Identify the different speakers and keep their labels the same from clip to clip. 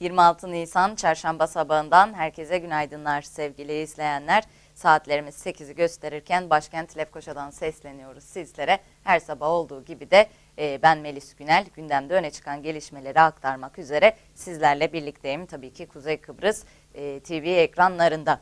Speaker 1: 26 Nisan çarşamba sabahından herkese günaydınlar sevgili izleyenler. Saatlerimiz 8'i gösterirken başkent Lefkoşa'dan sesleniyoruz sizlere. Her sabah olduğu gibi de e, ben Melis Günel gündemde öne çıkan gelişmeleri aktarmak üzere sizlerle birlikteyim. Tabii ki Kuzey Kıbrıs e, TV ekranlarında.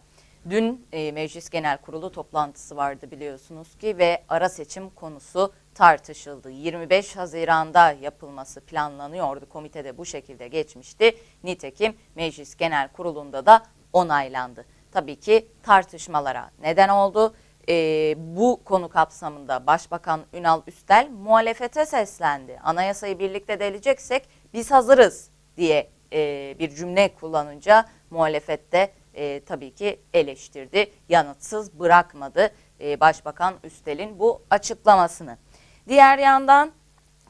Speaker 1: Dün e, Meclis Genel Kurulu toplantısı vardı biliyorsunuz ki ve ara seçim konusu tartışıldı. 25 Haziran'da yapılması planlanıyordu. Komitede bu şekilde geçmişti. Nitekim Meclis Genel Kurulu'nda da onaylandı. Tabii ki tartışmalara neden oldu. E, bu konu kapsamında Başbakan Ünal Üstel muhalefete seslendi. Anayasayı birlikte deleceksek biz hazırız diye e, bir cümle kullanınca muhalefette e, tabii ki eleştirdi. Yanıtsız bırakmadı e, Başbakan Üstel'in bu açıklamasını. Diğer yandan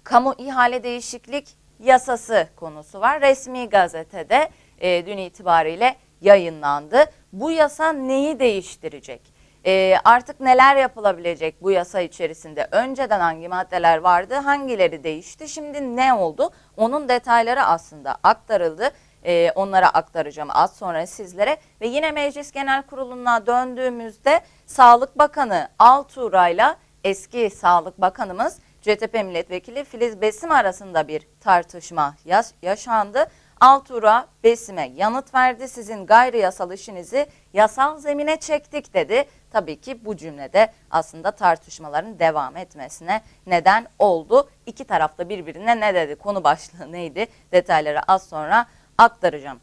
Speaker 1: kamu ihale değişiklik yasası konusu var. Resmi gazetede e, dün itibariyle yayınlandı. Bu yasa neyi değiştirecek? E, artık neler yapılabilecek bu yasa içerisinde? Önceden hangi maddeler vardı, hangileri değişti, şimdi ne oldu? Onun detayları aslında aktarıldı. E, onlara aktaracağım az sonra sizlere. Ve yine Meclis Genel Kurulu'na döndüğümüzde Sağlık Bakanı Altuğra'yla eski Sağlık Bakanımız CTP Milletvekili Filiz Besim arasında bir tartışma yaş- yaşandı. Altura Besim'e yanıt verdi. Sizin gayri yasal işinizi yasal zemine çektik dedi. Tabii ki bu cümlede aslında tartışmaların devam etmesine neden oldu. İki tarafta birbirine ne dedi, konu başlığı neydi detayları az sonra aktaracağım.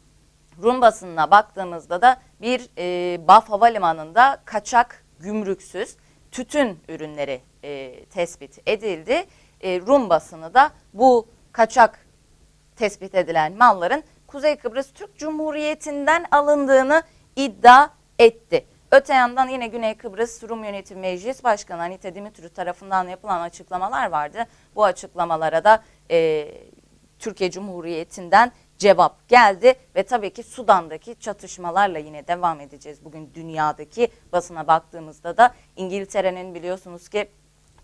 Speaker 1: Rum basınına baktığımızda da bir e, Baf Havalimanı'nda kaçak gümrüksüz tütün ürünleri e, tespit edildi. E, Rum basını da bu kaçak tespit edilen malların Kuzey Kıbrıs Türk Cumhuriyeti'nden alındığını iddia etti. Öte yandan yine Güney Kıbrıs Rum Yönetim Meclis Başkanı Anita Dimitrou tarafından yapılan açıklamalar vardı. Bu açıklamalara da e, Türkiye Cumhuriyeti'nden cevap geldi ve tabii ki Sudan'daki çatışmalarla yine devam edeceğiz. Bugün dünyadaki basına baktığımızda da İngiltere'nin biliyorsunuz ki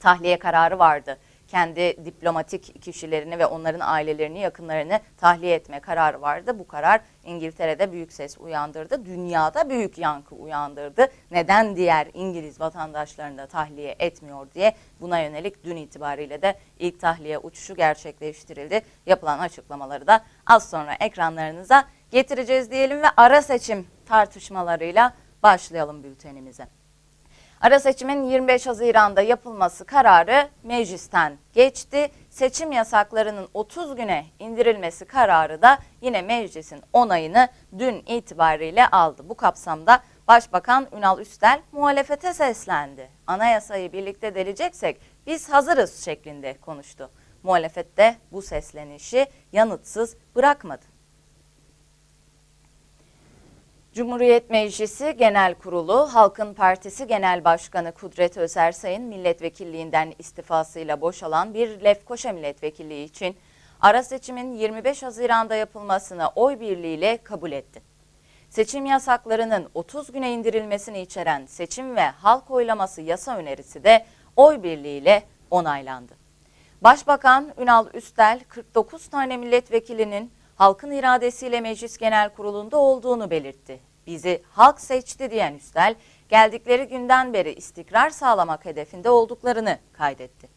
Speaker 1: tahliye kararı vardı. Kendi diplomatik kişilerini ve onların ailelerini, yakınlarını tahliye etme kararı vardı. Bu karar İngiltere'de büyük ses uyandırdı. Dünyada büyük yankı uyandırdı. Neden diğer İngiliz vatandaşlarını da tahliye etmiyor diye buna yönelik dün itibariyle de ilk tahliye uçuşu gerçekleştirildi. Yapılan açıklamaları da az sonra ekranlarınıza getireceğiz diyelim ve ara seçim tartışmalarıyla başlayalım bültenimize. Ara seçimin 25 Haziran'da yapılması kararı meclisten geçti. Seçim yasaklarının 30 güne indirilmesi kararı da yine meclisin onayını dün itibariyle aldı. Bu kapsamda Başbakan Ünal Üstel muhalefete seslendi. Anayasayı birlikte deleceksek biz hazırız şeklinde konuştu. Muhalefet de bu seslenişi yanıtsız bırakmadı. Cumhuriyet Meclisi Genel Kurulu, Halkın Partisi Genel Başkanı Kudret Özersay'ın milletvekilliğinden istifasıyla boşalan bir Lefkoşa milletvekilliği için ara seçimin 25 Haziran'da yapılmasını oy birliğiyle kabul etti. Seçim yasaklarının 30 güne indirilmesini içeren seçim ve halk oylaması yasa önerisi de oy birliğiyle onaylandı. Başbakan Ünal Üstel 49 tane milletvekilinin halkın iradesiyle Meclis Genel Kurulu'nda olduğunu belirtti. Bizi halk seçti diyen Üstel, geldikleri günden beri istikrar sağlamak hedefinde olduklarını kaydetti.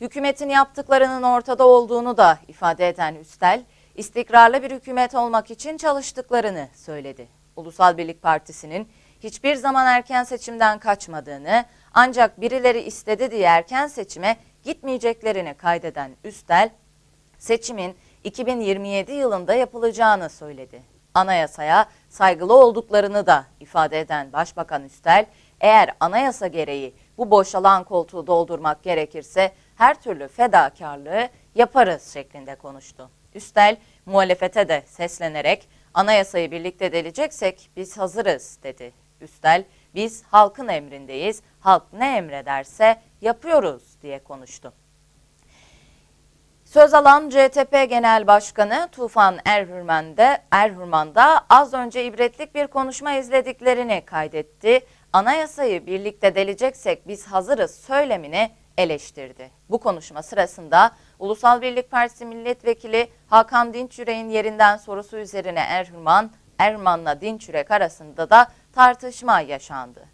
Speaker 1: Hükümetin yaptıklarının ortada olduğunu da ifade eden Üstel, istikrarlı bir hükümet olmak için çalıştıklarını söyledi. Ulusal Birlik Partisi'nin hiçbir zaman erken seçimden kaçmadığını, ancak birileri istedi diye erken seçime gitmeyeceklerini kaydeden Üstel, seçimin 2027 yılında yapılacağını söyledi. Anayasaya saygılı olduklarını da ifade eden Başbakan Üstel, eğer anayasa gereği bu boşalan koltuğu doldurmak gerekirse her türlü fedakarlığı yaparız şeklinde konuştu. Üstel muhalefete de seslenerek anayasayı birlikte deleceksek biz hazırız dedi. Üstel biz halkın emrindeyiz, halk ne emrederse yapıyoruz diye konuştu. Söz alan CTP Genel Başkanı Tufan Erhürmen de az önce ibretlik bir konuşma izlediklerini kaydetti. Anayasayı birlikte deleceksek biz hazırız söylemini eleştirdi. Bu konuşma sırasında Ulusal Birlik Partisi Milletvekili Hakan Dinçürek'in yerinden sorusu üzerine Erhürman, Erman'la Dinçürek arasında da tartışma yaşandı.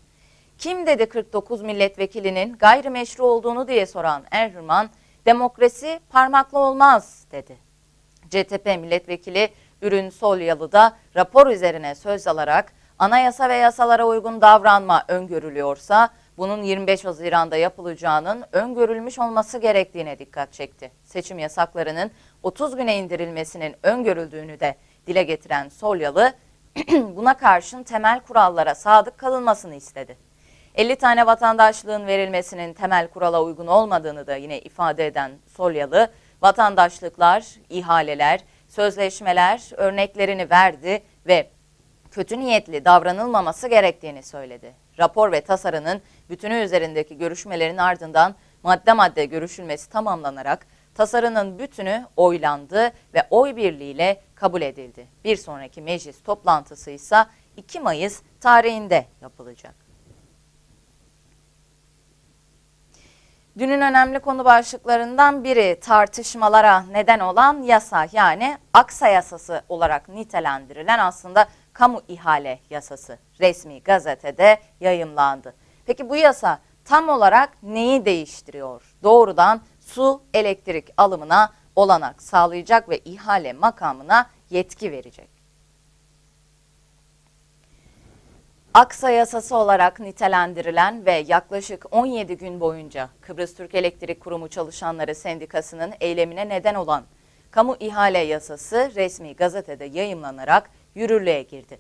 Speaker 1: Kim dedi 49 milletvekilinin gayrimeşru olduğunu diye soran Erhürman, demokrasi parmakla olmaz dedi. CTP milletvekili Ürün Solyalı da rapor üzerine söz alarak anayasa ve yasalara uygun davranma öngörülüyorsa bunun 25 Haziran'da yapılacağının öngörülmüş olması gerektiğine dikkat çekti. Seçim yasaklarının 30 güne indirilmesinin öngörüldüğünü de dile getiren Solyalı buna karşın temel kurallara sadık kalınmasını istedi. 50 tane vatandaşlığın verilmesinin temel kurala uygun olmadığını da yine ifade eden Solyalı, vatandaşlıklar, ihaleler, sözleşmeler örneklerini verdi ve kötü niyetli davranılmaması gerektiğini söyledi. Rapor ve tasarının bütünü üzerindeki görüşmelerin ardından madde madde görüşülmesi tamamlanarak tasarının bütünü oylandı ve oy birliğiyle kabul edildi. Bir sonraki meclis toplantısı ise 2 Mayıs tarihinde yapılacak. Dünün önemli konu başlıklarından biri tartışmalara neden olan yasa yani Aksa yasası olarak nitelendirilen aslında kamu ihale yasası resmi gazetede yayımlandı. Peki bu yasa tam olarak neyi değiştiriyor? Doğrudan su elektrik alımına olanak sağlayacak ve ihale makamına yetki verecek. Aksa yasası olarak nitelendirilen ve yaklaşık 17 gün boyunca Kıbrıs Türk Elektrik Kurumu çalışanları sendikasının eylemine neden olan kamu ihale yasası resmi gazetede yayımlanarak yürürlüğe girdi.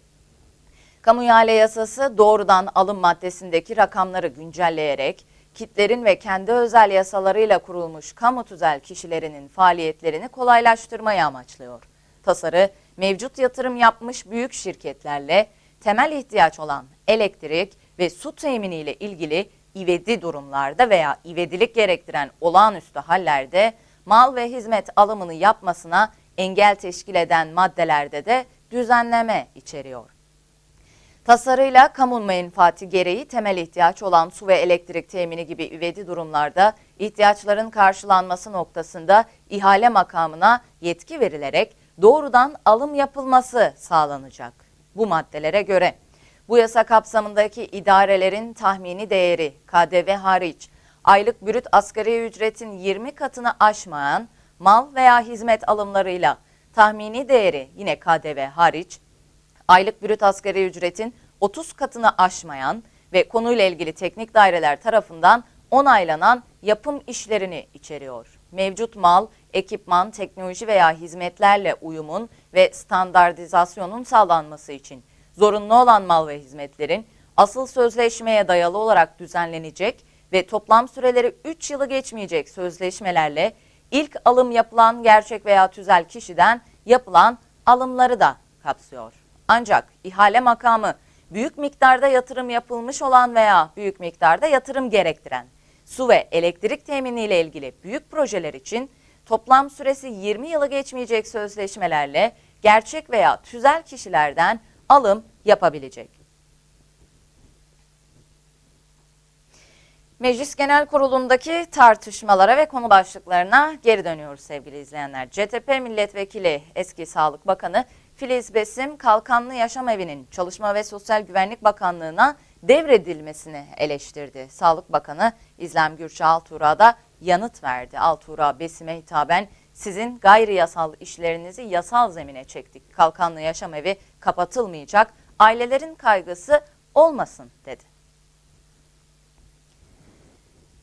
Speaker 1: Kamu ihale yasası doğrudan alım maddesindeki rakamları güncelleyerek kitlerin ve kendi özel yasalarıyla kurulmuş kamu tüzel kişilerinin faaliyetlerini kolaylaştırmayı amaçlıyor. Tasarı mevcut yatırım yapmış büyük şirketlerle temel ihtiyaç olan elektrik ve su temini ile ilgili ivedi durumlarda veya ivedilik gerektiren olağanüstü hallerde mal ve hizmet alımını yapmasına engel teşkil eden maddelerde de düzenleme içeriyor. Tasarıyla kamu menfaati gereği temel ihtiyaç olan su ve elektrik temini gibi ivedi durumlarda ihtiyaçların karşılanması noktasında ihale makamına yetki verilerek doğrudan alım yapılması sağlanacak bu maddelere göre. Bu yasa kapsamındaki idarelerin tahmini değeri KDV hariç aylık brüt asgari ücretin 20 katını aşmayan mal veya hizmet alımlarıyla tahmini değeri yine KDV hariç aylık brüt asgari ücretin 30 katını aşmayan ve konuyla ilgili teknik daireler tarafından onaylanan yapım işlerini içeriyor. Mevcut mal, ekipman, teknoloji veya hizmetlerle uyumun ve standartizasyonun sağlanması için zorunlu olan mal ve hizmetlerin asıl sözleşmeye dayalı olarak düzenlenecek ve toplam süreleri 3 yılı geçmeyecek sözleşmelerle ilk alım yapılan gerçek veya tüzel kişiden yapılan alımları da kapsıyor. Ancak ihale makamı büyük miktarda yatırım yapılmış olan veya büyük miktarda yatırım gerektiren su ve elektrik temini ile ilgili büyük projeler için toplam süresi 20 yılı geçmeyecek sözleşmelerle gerçek veya tüzel kişilerden alım yapabilecek. Meclis Genel Kurulu'ndaki tartışmalara ve konu başlıklarına geri dönüyoruz sevgili izleyenler. CTP Milletvekili eski Sağlık Bakanı Filiz Besim Kalkanlı Yaşam Evi'nin Çalışma ve Sosyal Güvenlik Bakanlığı'na devredilmesini eleştirdi. Sağlık Bakanı İzlem Gürçay Altuğra da yanıt verdi. Altuğra Besim'e hitaben sizin gayri yasal işlerinizi yasal zemine çektik. Kalkanlı Yaşam Evi kapatılmayacak. Ailelerin kaygısı olmasın dedi.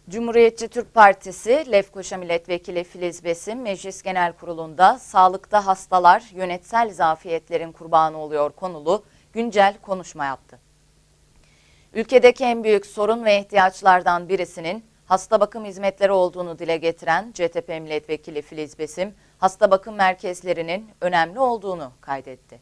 Speaker 1: Cumhuriyetçi Türk Partisi Lefkoşa Milletvekili Filiz Besim Meclis Genel Kurulu'nda sağlıkta hastalar yönetsel zafiyetlerin kurbanı oluyor konulu güncel konuşma yaptı. Ülkedeki en büyük sorun ve ihtiyaçlardan birisinin hasta bakım hizmetleri olduğunu dile getiren CTP Milletvekili Filiz Besim, hasta bakım merkezlerinin önemli olduğunu kaydetti.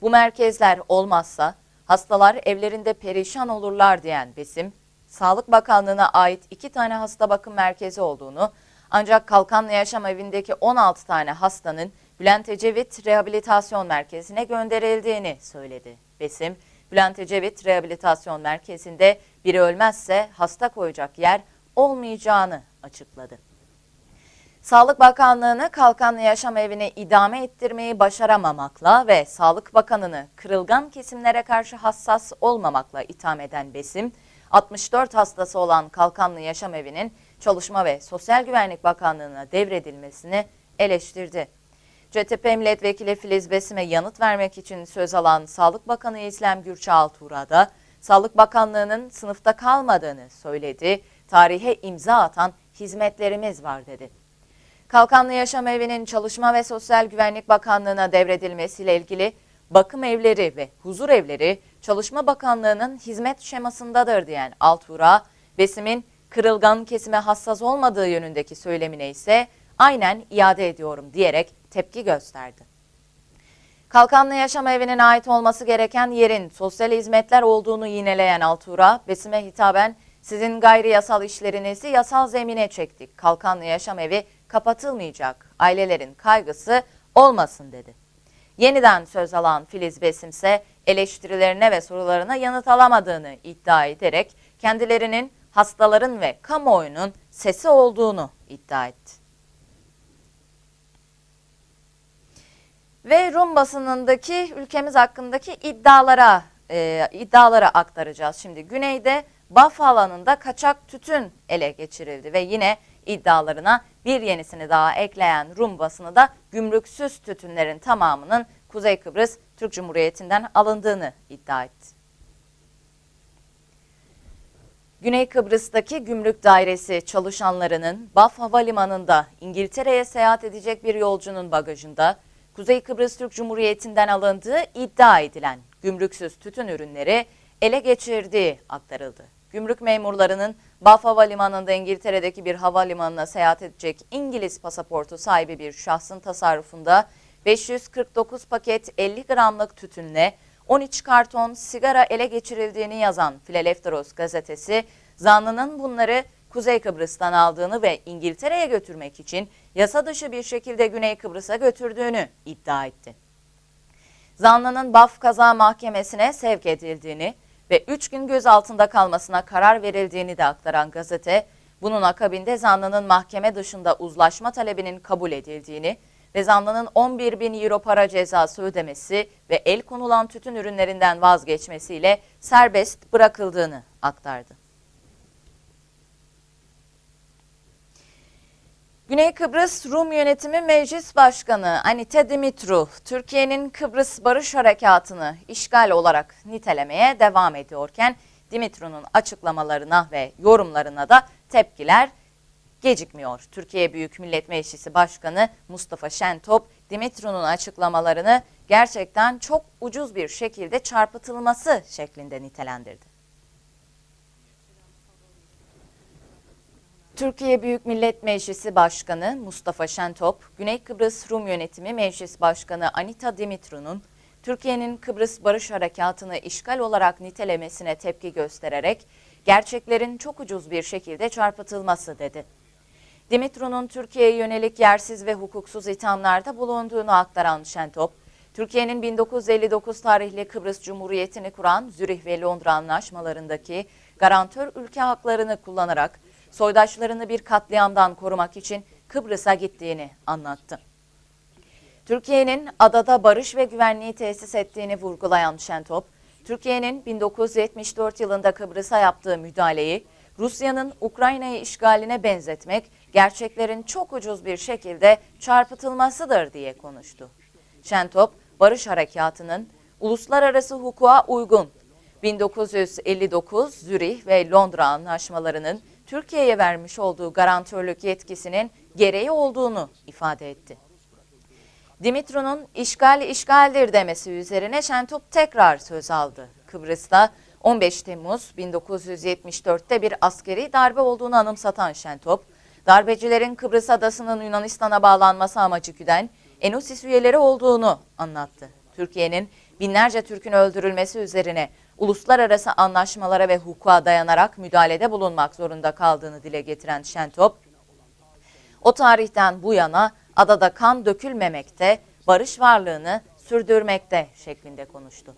Speaker 1: Bu merkezler olmazsa hastalar evlerinde perişan olurlar diyen Besim, Sağlık Bakanlığı'na ait iki tane hasta bakım merkezi olduğunu ancak Kalkanlı Yaşam Evi'ndeki 16 tane hastanın Bülent Ecevit Rehabilitasyon Merkezi'ne gönderildiğini söyledi. Besim, Bülent Ecevit Rehabilitasyon Merkezi'nde biri ölmezse hasta koyacak yer olmayacağını açıkladı. Sağlık Bakanlığı'nı Kalkanlı Yaşam Evi'ne idame ettirmeyi başaramamakla ve Sağlık Bakanı'nı kırılgan kesimlere karşı hassas olmamakla itham eden Besim, 64 hastası olan Kalkanlı Yaşam Evi'nin Çalışma ve Sosyal Güvenlik Bakanlığı'na devredilmesini eleştirdi. CTP Milletvekili Filiz Besim'e yanıt vermek için söz alan Sağlık Bakanı İslam Gürçal Tuğra da Sağlık Bakanlığı'nın sınıfta kalmadığını söyledi. Tarihe imza atan hizmetlerimiz var dedi. Kalkanlı Yaşam Evi'nin Çalışma ve Sosyal Güvenlik Bakanlığı'na devredilmesiyle ilgili bakım evleri ve huzur evleri Çalışma Bakanlığı'nın hizmet şemasındadır diyen Altura, Besim'in kırılgan kesime hassas olmadığı yönündeki söylemine ise aynen iade ediyorum diyerek tepki gösterdi. Kalkanlı Yaşam Evi'nin ait olması gereken yerin sosyal hizmetler olduğunu yineleyen Altura, Besim'e hitaben sizin gayri yasal işlerinizi yasal zemine çektik. Kalkanlı Yaşam Evi kapatılmayacak. Ailelerin kaygısı olmasın dedi. Yeniden söz alan Filiz Besim ise eleştirilerine ve sorularına yanıt alamadığını iddia ederek kendilerinin hastaların ve kamuoyunun sesi olduğunu iddia etti. Ve Rum basınındaki ülkemiz hakkındaki iddialara e, iddialara aktaracağız. Şimdi güneyde Baf alanında kaçak tütün ele geçirildi ve yine iddialarına bir yenisini daha ekleyen Rum basını da gümrüksüz tütünlerin tamamının Kuzey Kıbrıs Türk Cumhuriyeti'nden alındığını iddia etti. Güney Kıbrıs'taki gümrük dairesi çalışanlarının Baf Havalimanı'nda İngiltere'ye seyahat edecek bir yolcunun bagajında Kuzey Kıbrıs Türk Cumhuriyeti'nden alındığı iddia edilen gümrüksüz tütün ürünleri ele geçirdiği aktarıldı. Gümrük memurlarının Baf Havalimanı'nda İngiltere'deki bir havalimanına seyahat edecek İngiliz pasaportu sahibi bir şahsın tasarrufunda 549 paket 50 gramlık tütünle 13 karton sigara ele geçirildiğini yazan Philadelphios gazetesi, zanlının bunları Kuzey Kıbrıs'tan aldığını ve İngiltere'ye götürmek için yasa dışı bir şekilde Güney Kıbrıs'a götürdüğünü iddia etti. Zanlının Baf Kaza Mahkemesi'ne sevk edildiğini ve 3 gün gözaltında kalmasına karar verildiğini de aktaran gazete, bunun akabinde zanlının mahkeme dışında uzlaşma talebinin kabul edildiğini ve zanlının 11 bin euro para cezası ödemesi ve el konulan tütün ürünlerinden vazgeçmesiyle serbest bırakıldığını aktardı. Güney Kıbrıs Rum Yönetimi Meclis Başkanı Anita Dimitru, Türkiye'nin Kıbrıs Barış Harekatı'nı işgal olarak nitelemeye devam ediyorken Dimitru'nun açıklamalarına ve yorumlarına da tepkiler gecikmiyor. Türkiye Büyük Millet Meclisi Başkanı Mustafa Şentop, Dimitru'nun açıklamalarını gerçekten çok ucuz bir şekilde çarpıtılması şeklinde nitelendirdi. Türkiye Büyük Millet Meclisi Başkanı Mustafa Şentop, Güney Kıbrıs Rum Yönetimi Meclis Başkanı Anita Dimitru'nun Türkiye'nin Kıbrıs Barış Harekatı'nı işgal olarak nitelemesine tepki göstererek gerçeklerin çok ucuz bir şekilde çarpıtılması dedi. Dimitru'nun Türkiye'ye yönelik yersiz ve hukuksuz ithamlarda bulunduğunu aktaran Şentop, Türkiye'nin 1959 tarihli Kıbrıs Cumhuriyeti'ni kuran Zürih ve Londra anlaşmalarındaki garantör ülke haklarını kullanarak soydaşlarını bir katliamdan korumak için Kıbrıs'a gittiğini anlattı. Türkiye'nin adada barış ve güvenliği tesis ettiğini vurgulayan Şentop, Türkiye'nin 1974 yılında Kıbrıs'a yaptığı müdahaleyi Rusya'nın Ukrayna'yı işgaline benzetmek gerçeklerin çok ucuz bir şekilde çarpıtılmasıdır diye konuştu. Şentop, Barış Harekatı'nın uluslararası hukuka uygun 1959 Zürih ve Londra anlaşmalarının Türkiye'ye vermiş olduğu garantörlük yetkisinin gereği olduğunu ifade etti. Dimitro'nun işgal işgaldir demesi üzerine Şentop tekrar söz aldı. Kıbrıs'ta 15 Temmuz 1974'te bir askeri darbe olduğunu anımsatan Şentop, darbecilerin Kıbrıs adasının Yunanistan'a bağlanması amacı güden Enosis üyeleri olduğunu anlattı. Türkiye'nin binlerce Türk'ün öldürülmesi üzerine uluslararası anlaşmalara ve hukuka dayanarak müdahalede bulunmak zorunda kaldığını dile getiren Şentop, o tarihten bu yana adada kan dökülmemekte, barış varlığını sürdürmekte şeklinde konuştu.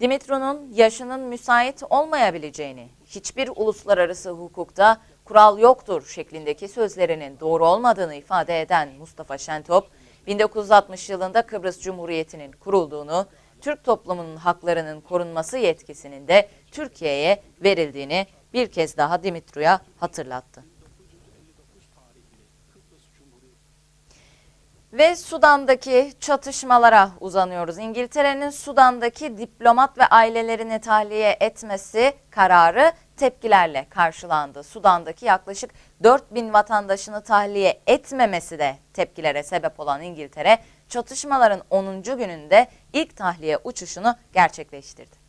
Speaker 1: Dimitro'nun yaşının müsait olmayabileceğini, hiçbir uluslararası hukukta kural yoktur şeklindeki sözlerinin doğru olmadığını ifade eden Mustafa Şentop, 1960 yılında Kıbrıs Cumhuriyeti'nin kurulduğunu, Türk toplumunun haklarının korunması yetkisinin de Türkiye'ye verildiğini bir kez daha Dimitro'ya hatırlattı. Ve Sudan'daki çatışmalara uzanıyoruz. İngiltere'nin Sudan'daki diplomat ve ailelerini tahliye etmesi kararı tepkilerle karşılandı. Sudan'daki yaklaşık 4000 vatandaşını tahliye etmemesi de tepkilere sebep olan İngiltere, çatışmaların 10. gününde ilk tahliye uçuşunu gerçekleştirdi.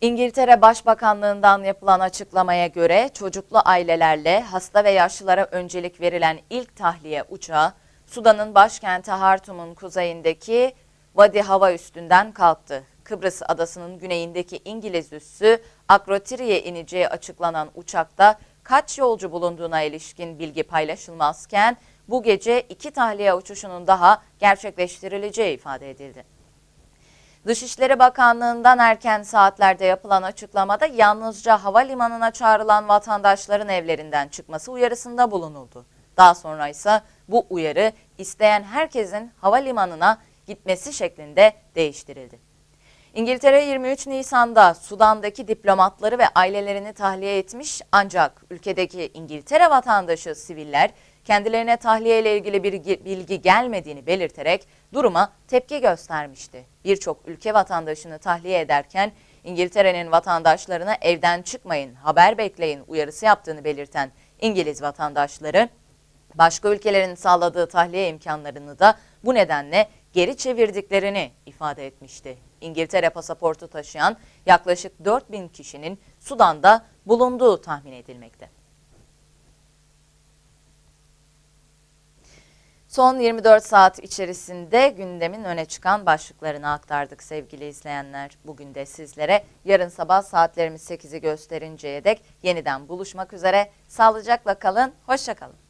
Speaker 1: İngiltere Başbakanlığından yapılan açıklamaya göre çocuklu ailelerle hasta ve yaşlılara öncelik verilen ilk tahliye uçağı Sudan'ın başkenti Hartum'un kuzeyindeki Vadi Hava üstünden kalktı. Kıbrıs adasının güneyindeki İngiliz üssü Akrotiri'ye ineceği açıklanan uçakta kaç yolcu bulunduğuna ilişkin bilgi paylaşılmazken bu gece iki tahliye uçuşunun daha gerçekleştirileceği ifade edildi. Dışişleri Bakanlığı'ndan erken saatlerde yapılan açıklamada yalnızca havalimanına çağrılan vatandaşların evlerinden çıkması uyarısında bulunuldu. Daha sonra ise bu uyarı isteyen herkesin havalimanına gitmesi şeklinde değiştirildi. İngiltere 23 Nisan'da Sudan'daki diplomatları ve ailelerini tahliye etmiş ancak ülkedeki İngiltere vatandaşı siviller kendilerine tahliye ile ilgili bir bilgi gelmediğini belirterek duruma tepki göstermişti. Birçok ülke vatandaşını tahliye ederken İngiltere'nin vatandaşlarına evden çıkmayın, haber bekleyin uyarısı yaptığını belirten İngiliz vatandaşları başka ülkelerin sağladığı tahliye imkanlarını da bu nedenle geri çevirdiklerini ifade etmişti. İngiltere pasaportu taşıyan yaklaşık 4000 kişinin Sudan'da bulunduğu tahmin edilmekte. Son 24 saat içerisinde gündemin öne çıkan başlıklarını aktardık sevgili izleyenler. Bugün de sizlere yarın sabah saatlerimiz 8'i gösterinceye dek yeniden buluşmak üzere. Sağlıcakla kalın, hoşçakalın.